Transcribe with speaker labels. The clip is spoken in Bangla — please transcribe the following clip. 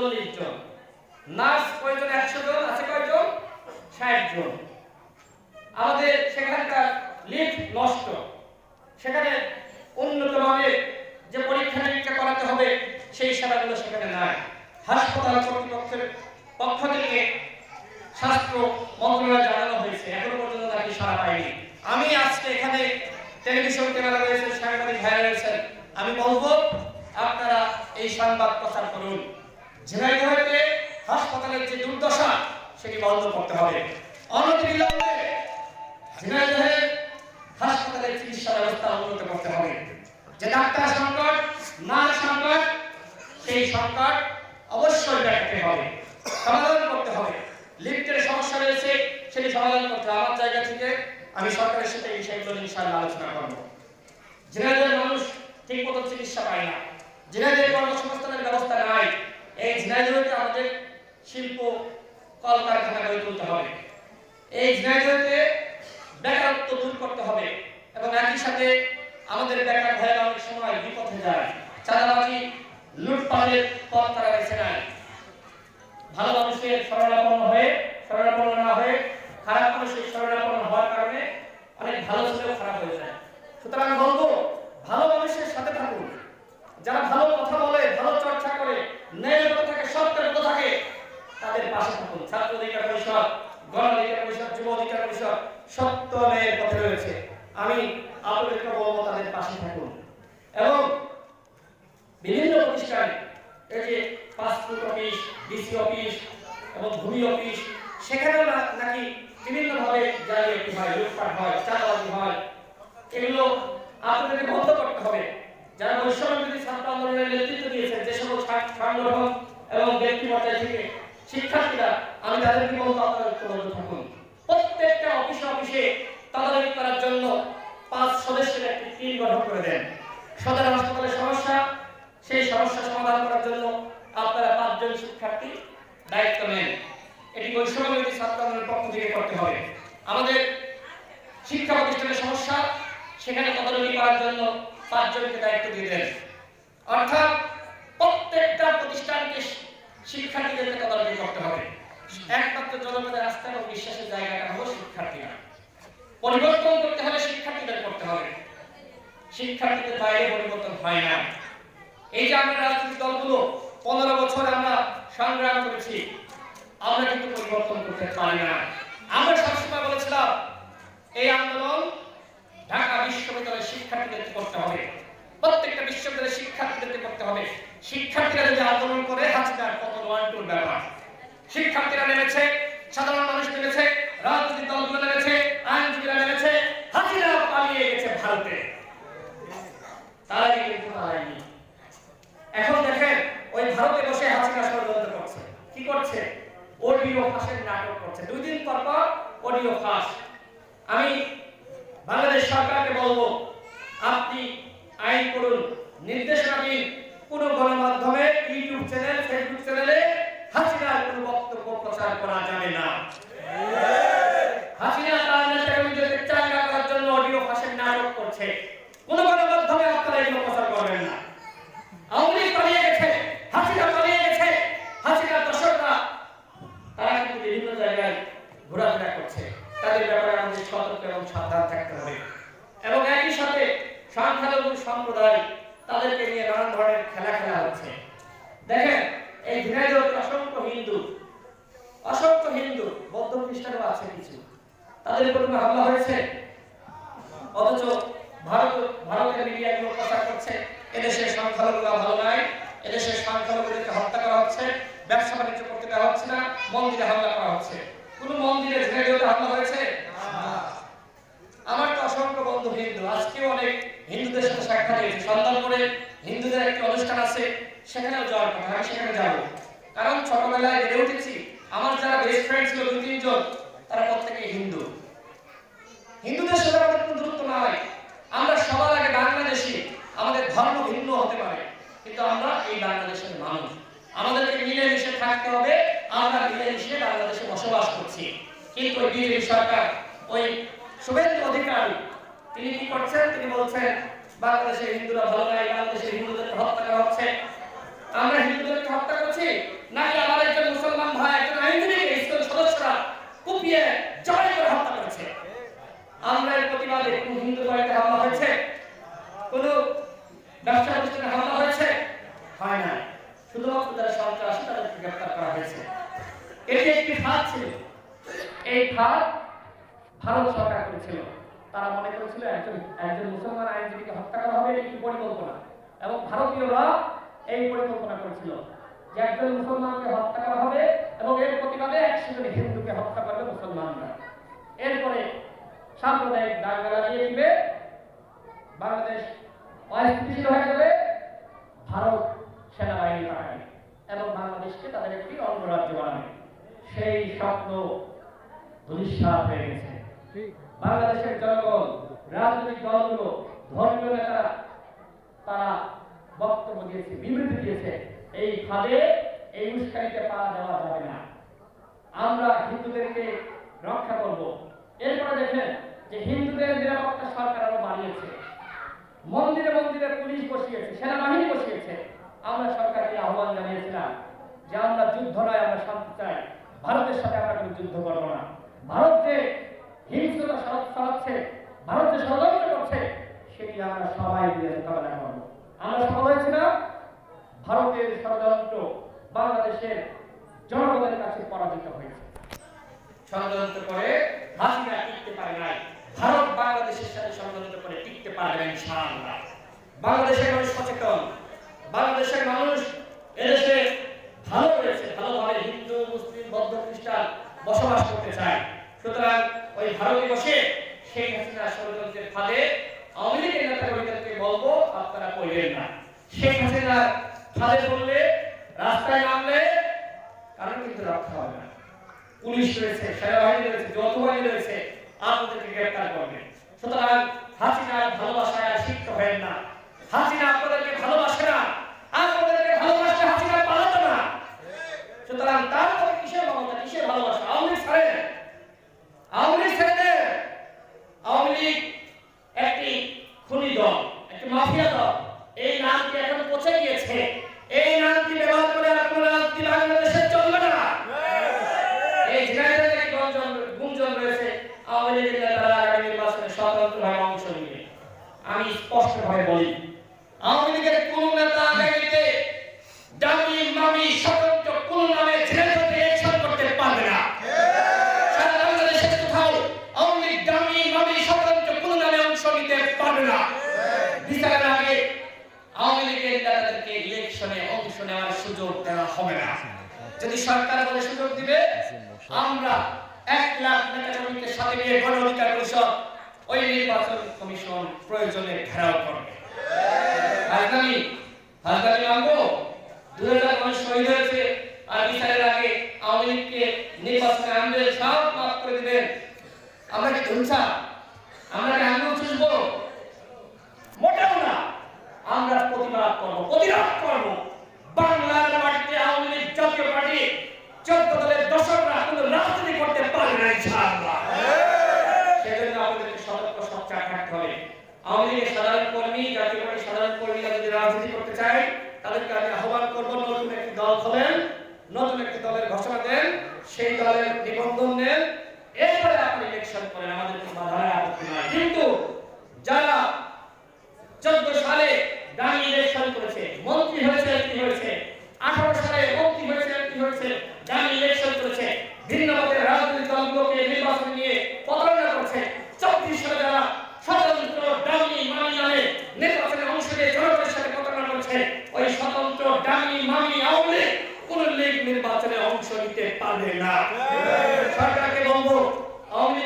Speaker 1: চল্লিশ জন। নার্স প্রয়োজন একশো জন? আছে কয়জন? ষাট জন। আমাদের সেখানকার লিফট নষ্ট। সেখানে উন্নত মানের যে পরীক্ষা নিরীক্ষা করাতে হবে, সেই সেবাগুলো সেখানে নাই। হাসপাতাল কর্তৃপক্ষের পক্ষ থেকে স্বাস্থ্য মন্ত্রণালয় জানানো হয়েছে। এখনও পর্যন্ত তাকে সারা পাইনি আমি আজকে এখানে টেলিভিশন ক্যামেরা রয়েছে, সাংবাদিক ভাইরা রয়েছেন। আমি বলব, আপনারা এই সংবাদ প্রচার করুন। ঝিনাইদহেতে হাসপাতালের যে দুর্দশা, সেটি বন্ধ করতে হবে। হাসপাতালের চিকিৎসা ব্যবস্থা উন্নত করতে হবে। যে ডাক্তার সংকট, নার্স সংকট, সেই সংকট অবশ্যই দেখাতে হবে, সমাধান করতে হবে। লিফটের সমস্যা রয়েছে, সেটি সমাধান করতে হবে। আমার জায়গা থেকে আমি সরকারের সাথে এই বিষয়গুলো ইনশাআল্লাহ আলোচনা করব। ঝিনাইদহের মানুষ ঠিক মতো চিকিৎসা পায় না। ঝিনাইদহের কর্মসংস্থানের ব্যবস্থা নাই। এই ঝিনাইদহকে আমাদের শিল্প কলকারখানা গড়ে তুলতে হবে। এই ঝিনাইদহতে বেকারত্ব দূর করতে হবে এবং একই সাথে আমাদের বেকার ভাইয়েরা অনেক সময় বিপথে যায়। চাঁদাবাজি, লুটপাটের পথ তারা বেছে নেয়। ভালো মানুষের শরণাপন্ন হয়ে, শরণাপন্ন না হয়ে, খারাপ মানুষের শরণাপন্ন হওয়ার কারণে অনেক ভালো ছেলেও খারাপ হয়ে যায়। সুতরাং বলব, ভালো মানুষের সাথে থাকুন। যারা ভালো কথা বলে, ভালো করে ন্যায়ের কথা সত্যের কথা তাদের পাশে থাকুন। ছাত্র অধিকার পরিষদ, গণ অধিকার পরিষদ, যুব অধিকার পরিষদ সত্য ন্যায়ের পথে রয়েছে। আমি আপনাদেরকে বলব, তাদের পাশে থাকুন। এবং বিভিন্ন প্রতিষ্ঠান, এই যে পাসপোর্ট অফিস, ডিসি অফিস এবং ভূমি অফিস, সেখানেও নাকি বিভিন্ন ভাবে জালিয়াতি হয়, লুটপাট হয়, চাঁদাবাজি হয় এগুলো আপনাদেরকে বন্ধ করতে হবে যারা বৈষম্য বিরোধী ছাত্র আন্দোলনের নেতৃত্ব দিয়েছেন যে সকল সাং- সংগঠন এবং ব্যক্তি পর্যায়ে থেকে শিক্ষার্থীরা, আমি তাদেরকে বলব আপনারা থাকুন। প্রত্যেকটা অফিসে অফিসে তদারকি করার জন্য পাঁচ সদস্যের একটি টিম গঠন করে দেন। সদর হাসপাতালের সমস্যা, সেই সমস্যা সমাধান করার জন্য আপনারা পাঁচজন শিক্ষার্থী দায়িত্ব নেন। এটি বৈষম্য বিরোধী ছাত্র আন্দোলনের পক্ষ থেকে করতে হবে। আমাদের শিক্ষা প্রতিষ্ঠানের সমস্যা, সেখানে তদারকি করার জন্য পাঁচজনকে দায়িত্ব দিয়ে দেন। অর্থাৎ শিক্ষার্থীদেরকে করতে হবে। একমাত্র জনগণের আস্থা বিশ্বাসের জায়গাটা হলো শিক্ষার্থীরা। পরিবর্তন করতে হলে শিক্ষার্থীদের করতে হবে। শিক্ষার্থীদের পরিবর্তন হয় না। এই যে পনেরো বছর আমরা সংগ্রাম করেছি, আমরা কিন্তু পরিবর্তন করতে পারি না। আমরা বলেছিলাম, এই আন্দোলন ঢাকা বিশ্ববিদ্যালয়ের শিক্ষার্থীদেরকে করতে হবে। প্রত্যেকটা বিশ্ববিদ্যালয়ের শিক্ষার্থীদেরকে করতে হবে। শিক্ষার্থীরা যদি আন্দোলন করে হাসিনার কত ওয়ান ব্যাপার শিক্ষার্থীরা নেমেছে, সাধারণ মানুষ নেমেছে, রাজনৈতিক দলগুলো নেমেছে, আইনজীবীরা নেমেছে হাসিনা পালিয়ে গেছে ভারতে। তারা কিন্তু পালায়নি এখন দেখেন, ওই ভারতে বসে হাসিনা ষড়যন্ত্র করছে। কি করছে? অডিও ফাঁসের নাটক করছে। দুই দিন পর পর অডিও ফাঁস। আমি বাংলাদেশ সরকারকে বলব, আপনি আইন করুন নির্দেশনা দিন কোন গণমাধ্যমে ইউটিউব চ্যানেল ফেসবুক চ্যানেলে হাসিনার কোনো বক্তব্য প্রচার করা যাবে না। হাসিনা তার নেতাকর্মীদেরকে চাঙ্গা করার জন্য অডিও ফাঁসের নাটক করছে কোন গণমাধ্যমে আপনারা এগুলো প্রচার করবেন না আওয়ামী লীগ পালিয়ে গেছে হাসিনা পালিয়ে গেছে হাসিনার দর্শকরা তারা কিন্তু বিভিন্ন জায়গায় ঘোরাফেরা করছে তাদের ব্যাপারে আমাদের সতর্ক এবং সাবধান থাকতে হবে এবং একই সাথে সংখ্যালঘু সম্প্রদায় তাদেরকে নিয়ে নানান ধরনের খেলা খেলা হচ্ছে দেখেন এই ঝিনাইদহ অসংখ্য হিন্দু অসংখ্য হিন্দু বৌদ্ধ খ্রিস্টানও আছে কিছু। তাদের উপর হামলা হয়েছে? অথচ ভারত ভারতের মিডিয়াগুলো প্রচার করছে। এদেশের সংখ্যালঘুরা ভালো নয় এদেশের সংখ্যালঘুদেরকে হত্যা করা হচ্ছে, ব্যবসা বাণিজ্য করতে দেওয়া হচ্ছে না, মন্দিরে হামলা করা হচ্ছে। কোন মন্দিরে ঝিনাইদহতে হামলা হয়েছে? আমার তো অসংখ্য বন্ধু হিন্দু, আজকেও অনেক হিন্দুদের সাথে সাক্ষাৎ হয়েছে। সন্ধানপুরে হিন্দুদের একটি অনুষ্ঠান আছে সেখানেও যাওয়ার কথা, আমি সেখানে যাব। কারণ ছোটবেলায় বেড়ে উঠেছি, আমার যারা বেস্ট ফ্রেন্ড ছিল দুই তিনজন তারা প্রত্যেকে হিন্দু। হিন্দুদের সাথে আমাদের কোনো দূরত্ব নাই। আমরা সবার আগে বাংলাদেশি, আমাদের ধর্ম ভিন্ন হতে পারে। কিন্তু আমরা এই বাংলাদেশের মানুষ। আমাদেরকে মিলেমিশে থাকতে হবে, আমরা মিলেমিশে বাংলাদেশে বসবাস করছি। কিন্তু ওই বিজেপি সরকার, ওই শুভেন্দু অধিকারী, তিনি কি করছেন? তিনি বলছেন, বাংলাদেশের হিন্দুরা ভালো নাই, বাংলাদেশের হিন্দুদেরকে হত্যা করা হচ্ছে। আমরা হিন্দুদেরকে হত্যা করছি? নাকি আমার একজন মুসলমান ভাই, একজন আইনজীবীকে ইসলাম সদস্যরা কুপিয়ে জয় করে হত্যা করেছে? আমরা এর প্রতিবাদে কোন হিন্দু বাড়িতে হামলা হয়েছে? কোন ব্যবসা প্রতিষ্ঠানে হামলা হয়েছে? হয় না শুধুমাত্র যারা সন্ত্রাসী তাদেরকে গ্রেফতার করা হয়েছে। এটি একটি ফাঁদ ছিল। এই ফাঁদ ভারত সরকার করেছিল। তারা মনে করেছিল একজন একজন মুসলমান আইনজীবীকে হত্যা করা হবে, এটি পরিকল্পনা। এবং ভারতীয়রা এই পরিকল্পনা করেছিল যে একজন মুসলমানকে হত্যা করা হবে এবং এর প্রতিবাদে একশো জন হিন্দুকে হত্যা করবে মুসলমানরা। এরপরে সাম্প্রদায়িক দাঙ্গা লাগিয়ে দিবে বাংলাদেশ অস্থিতিশীল হয়ে যাবে ভারত সেনাবাহিনী পাঠাবে এবং বাংলাদেশকে তাদের একটি অঙ্গরাজ্য বানাবে। সেই স্বপ্ন ধূলিসাৎ হয়ে গেছে। বাংলাদেশের জনগণ রাজনৈতিক দলগুলো ধর্মীয় নেতারা তারা বক্তব্য দিয়েছে, বিবৃতি দিয়েছে, এই ফাঁদে এই উস্কানিতে পা দেওয়া যাবে না। আমরা হিন্দুদেরকে রক্ষা করব। এরপরে দেখেন যে হিন্দুদের নিরাপত্তা সরকার আরও বাড়িয়েছে। মন্দিরে মন্দিরে পুলিশ বসিয়েছে, সেনাবাহিনী বসিয়েছে। আমরা সরকারকে আহ্বান জানিয়েছিলাম যে আমরা যুদ্ধ নয়, আমরা শান্তি চাই। ভারতের সাথে আমরা কোনো যুদ্ধ করব না। ভারত যে হিংস্রতা সা- চালাচ্ছে ভারত যে ষড়যন্ত্র করছে, সেটি আমরা সবাই মিলে মোকাবেলা করব। আমরা হয়েছি না? ভারতের ষড়যন্ত্র বাংলাদেশের জনগণের কাছে পরাজিত হয়েছে। ষড়যন্ত্র করে হাসিনা টিকতে পারে নাই। ভারত বাংলাদেশের সাথে ষড়যন্ত্র করে টিকতে পারবে না ইনশাআল্লাহ। বাংলাদেশের মানুষ সচেতন। বাংলাদেশের মানুষ এদেশে ভালো রয়েছে, ভালোভাবে হিন্দু, মুসলিম, বৌদ্ধ, খ্রিস্টান বসবাস করতে চায়। সুতরাং ওই ভারতে বসে শেখ হাসিনা ষড়যন্ত্রের ফাঁদে আওয়ামী লীগের নেতাকর্মীদেরকে বলব, আপনারা করবেন না। শেখ হাসিনা ফাঁদে পড়লে, রাস্তায় নামলে, কারণ কিন্তু রক্ষা হবে না। পুলিশ রয়েছে, সেনাবাহিনী রয়েছে যৌথ বাহিনী রয়েছে, আপনাদেরকে গ্রেফতার করবে। সুতরাং হাসিনার ভালোবাসায় সিক্ত হবেন না। হাসিনা আপনাদেরকে ভালোবাসে না। আপনাদেরকে ভালোবাসলে হাসিনা পালাতো না। সুতরাং তারপরে কিসের মমতা কিসের ভালোবাসা? আওয়ামী ছাড়েন। আওয়ামী লীগ একটি খুনি দল একটি মাফিয়া দল এই নামটি এখন পচে গিয়েছে? হবে না। যদি সরকার বলে সুযোগ দিবে, আমরা এক লাখ নেতা কর্মীকে সাথে নিয়ে গণ অধিকার পরিষদ, ওই নির্বাচন কমিশন প্রয়োজনে ঘেরাও করবে। দু হাজার মানুষ শহীদ হয়েছে, আর বিচারের আগে আওয়ামী লীগকে নির্বাচনে সব মাফ করে দিবেন। আমরা কি আমরা কি আঙুল চুষবো? মোটেও না। আমরা প্রতিবাদ করব, প্রতিরোধ করব। বাংলার মাটিতে আওয়ামী লীগ জাতীয় পার্টি চোদ্দ দলের দশকরা কোনো রাজনীতি করতে পারবে না ইনশাআল্লাহ। সেজন্য আমাদেরকে সতর্ক সচ্চার থাকতে হবে। আওয়ামী লীগের সাধারণ কর্মী জাতীয় পার্টির সাধারণ কর্মীরা যদি রাজনীতি করতে চায় তাদেরকে আমি আহ্বান করব নতুন একটি দল খোলেন নতুন একটি দলের ঘোষণা দেন সেই দলের নিবন্ধন নেন এরপরে আপনি ইলেকশন করেন আমাদের কোনো বাধা আপত্তি কিন্তু যারা চোদ্দ দিতে পারবে না। হ্যাঁ। সরকারকে বলব আওয়ামী